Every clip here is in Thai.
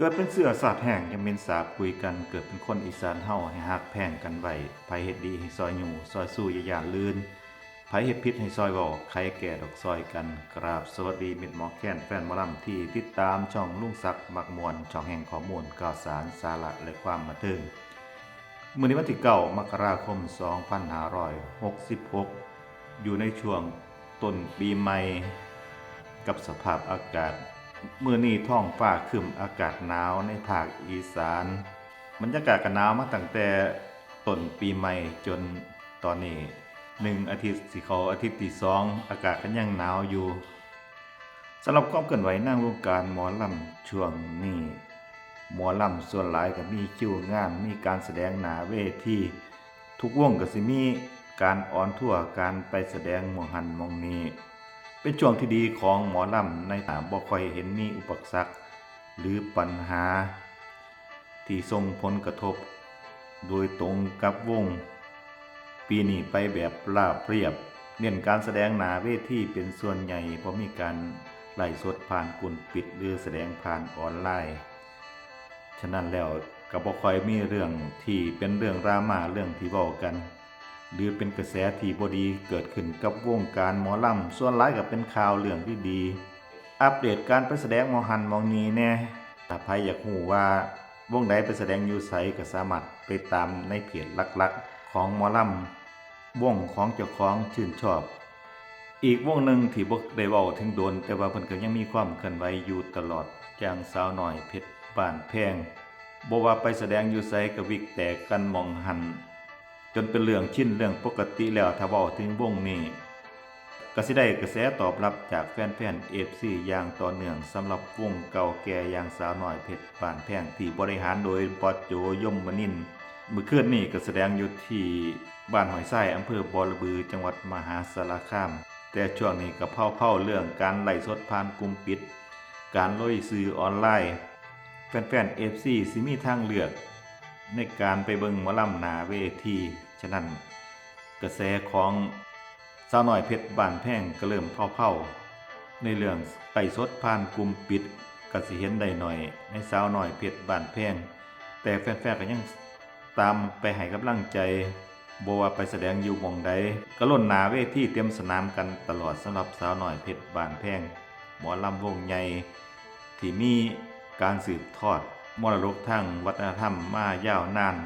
เกิดเป็นเสือสาดแห่งยังเป็นสาบคุยกัน เกิดเป็นคนอีสานเฮาให้ฮักแพงกันไว้ไผเฮ็ดดีให้ซอยอยู่ซอยสู้อย่าย่านลื่นไผเฮ็ดผิดให้ซอยบอกใครแก่ดอกซอยกัน กราบสวัสดีมิตรหมอแค้นแฟนมอลำที่ติดตามช่องลุงศักดิ์มักมวลช่องแห่งข้อมูลข่าวสารสาระและความบันเทิงมื้อนี้วันที่9มกราคม 2566 อยู่ในช่วงต้นปีใหม่ กับสภาพอากาศ มื่อนี้ท้องฟ้าครึมอากาศหนาวในภาคอีสานบรรยากาศก็หนาวมาตั้งแต่ต้นปีใหม่จนตอนนี้หนึ่งอาทิตย์สิเขาอาทิตย์ที่สองอากาศก็ยังหนาวอยู่สำหรับความเคลื่อนไหวนั่งวงการหมอลำช่วงนี้หมอลำส่วนหลายก็มีคิวงานมีการแสดงหนาเวทีทุกวงก็สิมีการออนทั่วการไปแสดงหมองหันมองนี้ เป็นช่วงที่ดีของหมอลำในถามบ่ค่อยเห็นมีอุปสรรคหรือปัญหา ที่ส่งผลกระทบ โดยตรงกับวง ปีนี้ไปแบบราบเรียบ เน้นการแสดงหนาเวทีเป็นส่วนใหญ่เพราะมีการไล่สดผ่านกุ่นปิดหรือแสดงผ่านออนไลน์ ฉะนั้นแล้วก็บ่ค่อยมีเรื่องที่เป็นเรื่องรามาเรื่องที่เว้ากัน หรือเป็นกระแสที่บดีเกิดขึ้นกับวงการหมอลำส่วนหลายก็เป็นข่าวเรื่องที่ดี อัปเดตการไปแสดงมอหันมองนี้แน่ถ้าใครอยากรู้ว่าวงใดไปแสดงอยู่ไสก็สามารถไปตามในเพจหลักๆ ของหมอลำวงของเจ้าของชื่นชอบ อีกวงหนึ่งที่บ่ได้เว้าถึงโดน แต่ว่าเพิ่นก็ยังมีความเคลื่อนไหวอยู่ตลอดอย่างสาวหน้อยเพชรบ้านแพงบ่ว่าไปแสดงอยู่ไสก็วิกแตกกันมองหัน จนเป็นเรื่องชินเรื่องปกติแล้วถ้าเว้าถึงวงนี้ก็สิได้กระแสตอบรับจากแฟนๆ FC อย่างต่อเนื่องสำหรับวงเก่าแก่อย่างสาวน้อยเพชรบ้านแพงที่บริหารโดยบอสโจยมมนินเมื่อคืนนี้ก็แสดงอยู่ที่บ้านหอยทรายอำเภอบอระบือจังหวัดมหาสารคาม แต่ช่วงนี้ก็เผาๆเรื่องการไล่สดผ่านกลุ่มปิด การลอยสื่อออนไลน์ แฟนๆ FC สิมีทางเลือก ในการไปเบิ่งหมอลำหนาเวทีฉะนั้นกระแสของสาวน้อยเพชรบานแพงก็เริ่มเผาๆในเรื่องไปสดผ่านกลุ่มปิดก็สิเห็นได้หน่อย ในสาวน้อยเพชรบานแพงแต่แฟนๆก็ยังตามไปให้กำลังใจบว่าไปแสดงอยู่หมองใดก็ล้นหนาเวทีเตรียมสนามกันตลอดสำหรับสาวหน้อยเพชรบานแพงหมอลำวงใหญ่ที่มีการสืบทอด มรดกทางวัฒนธรรมมายาวนาน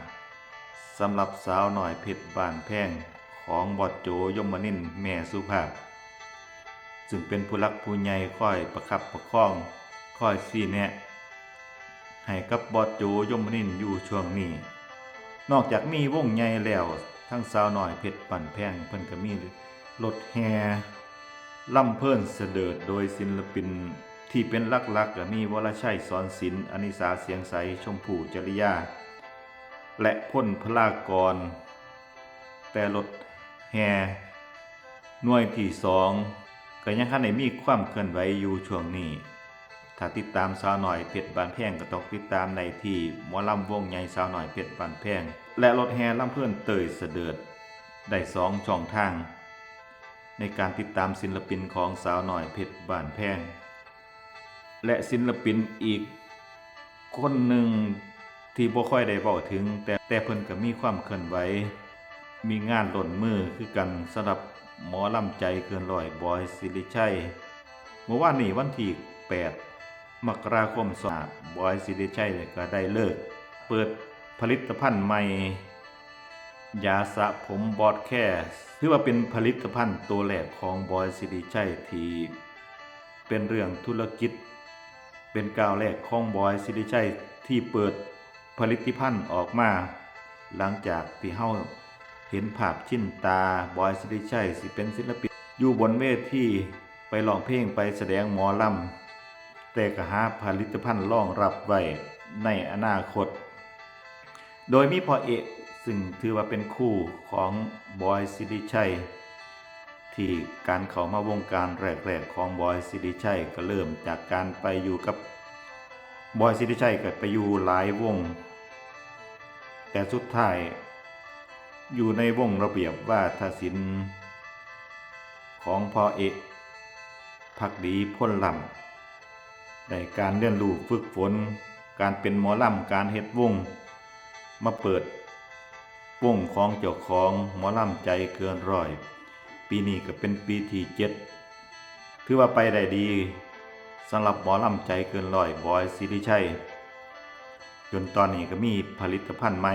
สำหรับสาวหน่อยเพชรบานแพงของบอดโจยมนินแม่สุภาพ ซึ่งเป็นผู้รักผู้ใหญ่คอยประคับประคองคอยซีแนะให้กับบอดโจยมนินอยู่ช่วงนี้ นอกจากมีวงใหญ่แล้วทั้งสาวหน่อยเพชรบานแพงเพิ่นก็มีรถแห่ล่ำเพิ่นเสดิดโดยศิลปิน ที่เป็นลักๆก็มีวรชัยสอนศิลป์อนิสาเสียงใสชมพู่จริยา และพ้นพลากร แต่รถแห่หน่วยที่สองก็ยังคันได้มีความเคลื่อนไหวอยู่ช่วงนี้ ถ้าติดตามสาวหน่อยเพชรบานแพงก็ต้องติดตามในที่หมอลำวงใหญ่สาวหน่อยเพชรบานแพงและรถแห่ล่ำเพื่อนเตยเสดิดได้สองช่องทาง ในการติดตามศิลปินของสาวหน่อยเพชรบานแพง และศิลปินอีก คนหนึ่งที่บ่ค่อยได้เว้าถึง แต่แต่เพิ่นก็มีความเคลื่อนไหวมีงานหล่นมือคือกันสำหรับหมอลำใจเกินร้อยบอยสิริชัยเมื่อวานนี้วันที่8มกราคม2บอยสิริชัยก็ได้เลิก เปิดผลิตภัณฑ์ใหม่ ยาสระผมบอดแค่ถือว่าเป็นผลิตภัณฑ์ตัวแรกของบอยสิริชัยที่เป็นเรื่องธุรกิจ เป็นก้าวแรกของบอยสิริชัยที่เปิดผลิตภัณฑ์ออกมา หลังจากที่เฮาเห็นภาพชิ้นตาบอยสิริชัยสิเป็นศิลปินอยู่บนเวทีไปร้องเพลงไปแสดงหมอลำแต่ก็หาผลิตภัณฑ์รองรับไว้ในอนาคต โดยมีพ่อเอกซึ่งถือว่าเป็นคู่ของบอยสิริชัย ที่การเข้ามาวงการแรกๆของบอยสิริชัยก็เริ่มจากการไปอยู่กับบอยสิริชัยก็ไปอยู่หลายวง แต่สุดท้ายอยู่ในวงระเบียบว่าทศิลป์ของพ่อเอกพักดีพ้นลำในการเรียนรู้ฝึกฝน การเป็นหมอลำการเฮ็ดวง มาเปิดวงของเจ้าของหมอลำใจเกินร้อย ปีนี้ก็เป็นปีที่เจ็ดถือว่าไปได้ดีสำหรับหมอลำใจเกินร้อยบอยสิริชัย จนตอนนี้ก็มีผลิตภัณฑ์ใหม่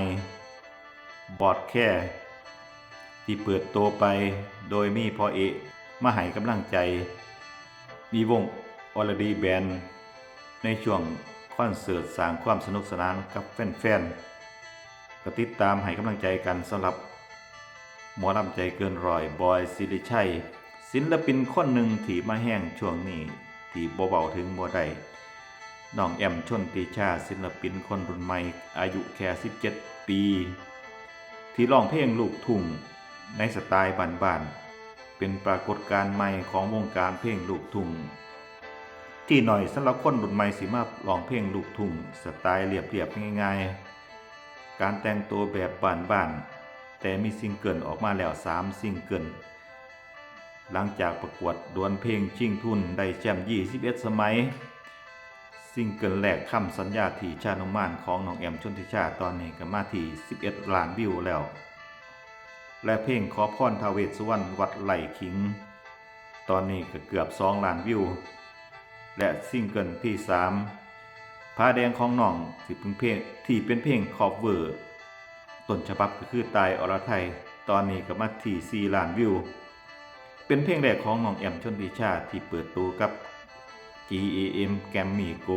บอดแค่ที่เปิดตัวไปโดยมีพอเอกมาให้กำลังใจ มีวงออลดีแบนในช่วงคอนเสิร์ตสร้างความสนุกสนานกับแฟนๆก็ติดตามให้กำลังใจกันสำหรับ หมอลำใจเกินร้อยบอยสิริชัย ศิลปินคนหนึ่งที่มาแห้งช่วงนี้ที่บ่เบาถึงบ่ได้น้องแอมชนติชาศิลปินคนรุ่นใหม่ อายุแค่ 17 ปี ที่ร้องเพลงลูกทุ่งในสไตล์บ้านๆเป็นปรากฏการณ์ใหม่ของวงการเพลงลูกทุ่งที่หน่อยสำหรับคนรุ่นใหม่สิมาร้องเพลงลูกทุ่งสไตล์เรียบๆง่ายๆ การแต่งตัวแบบบ้านๆ แต่มีซิงเกิลออกมาแล้ว3ซิงเกิลหลังจากประกวดดวลเพลงชิงทุนได้แชมป์21 สมัย ซิงเกิลแรกคำสัญญาที่ชาโนมานของน้องแอมชนทิชาตอนนี้ก็มาที่ 11 ล้านวิวแล้ว และเพลงขอพรทาวเวสสุวรรณวัดไหลขิง ตอนนี้ก็เกือบ 2 ล้านวิว และซิงเกิลที่3ผ้าแดงของน้องที่เป็นเพลงที่เป็นเพลงคอฟเวอร์ ต้นฉบับก็คือตายอรไทย ตอนนี้ก็มาที่4ล้านวิว เป็นเพลงแรกของน้องแอมชนทิชาที่เปิดตัวกับ GAM แกมมี่โก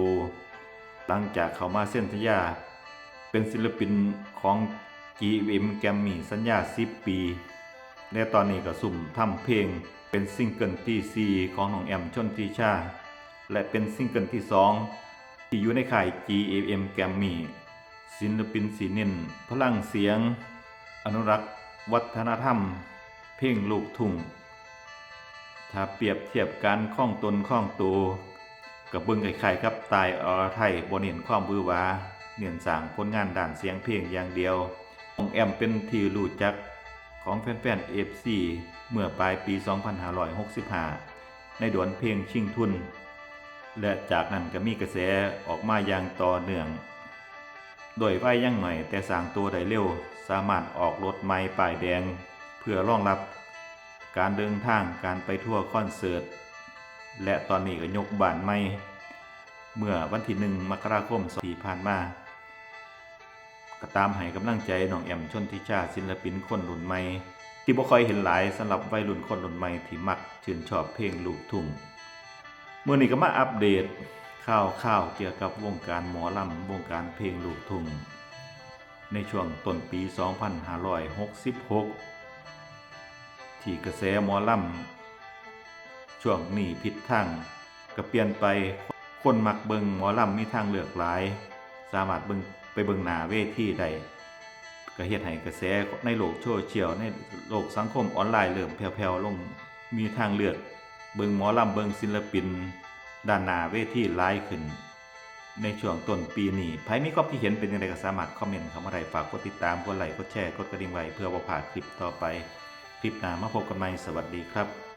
หลังจากเขามาเส้นสัญญา เป็นศิลปินของ GAM แกมมี่สัญญา 10 ปี และตอนนี้ก็สุ่มทำเพลงเป็นซิงเกิลที่ 4 ของน้องแอมชนทิชา และเป็นซิงเกิลที่ 2 ที่อยู่ในค่าย GAM แกมมี่ ศิลปินสีเน้นพลังเสียง อนุรักษ์วัฒนธรรม เพลงลูกทุ่งถ้าเปรียบเทียบการคล้องตนคล้องตัวกับเบิ้งไข่ไข่กับตายอรไทยบนเห็นความบือวาเนียนสางผลงานด่านเสียงเพลงอย่างเดียวของแอมเป็นที่รู้จักของแฟนๆเอฟซีเมื่อปลายปี 2565 ในดวลเพลงชิงทุน และจากนั้นก็มีกระแสออกมาอย่างต่อเนื่อง โดยไว้ยังหน่อยแต่สางตัวได้เร็ว สามารถออกรถไม้ป้ายแดง เพื่อรองรับ การเดินทางการไปทั่วคอนเสิร์ต และตอนนี้ก็ยกบานใหม่ เมื่อวันที่หนึ่งมกราคมที่ผ่านมาก็ตามให้กำลังใจน้องแอมชนทิชาศิลปินคนรุ่นใหม่ ที่บ่ค่อยเห็นหลายสำหรับวัยรุ่นคนรุ่นใหม่ที่มักชื่นชอบเพลงลูกทุ่งเมื่อนี้ก็มาอัปเดต ข่าวข่าวเกี่ยวกับวงการหมอลำวงการเพลงลูกทุ่งในช่วงต้นปี 2566 ที่กระแสหมอลำช่วงนี้ผิดทางก็เปลี่ยนไปคนมักเบิงหมอลำมีทางเลือกหลาย สามารถเบิงไปเบิงหน้าเวทีได้ก็เฮ็ดให้กระแสในโลกโซเชียลในโลกสังคมออนไลน์เริ่มแผ่วๆลงมีทางเลือก เบิงหมอลำเบิงศิลปิน ด้านหน้าเวทีไลฟ์ขึ้น ในช่วงต้นปีนี้ใครมีความคิดเห็นเป็นอย่างไรก็สามารถคอมเมนต์คำอะไรฝากกดติดตามกดไลค์กดแชร์กดกระดิ่งไว้เพื่อว่าผ่านคลิปต่อไป คลิปหน้ามาพบกันใหม่สวัสดีครับ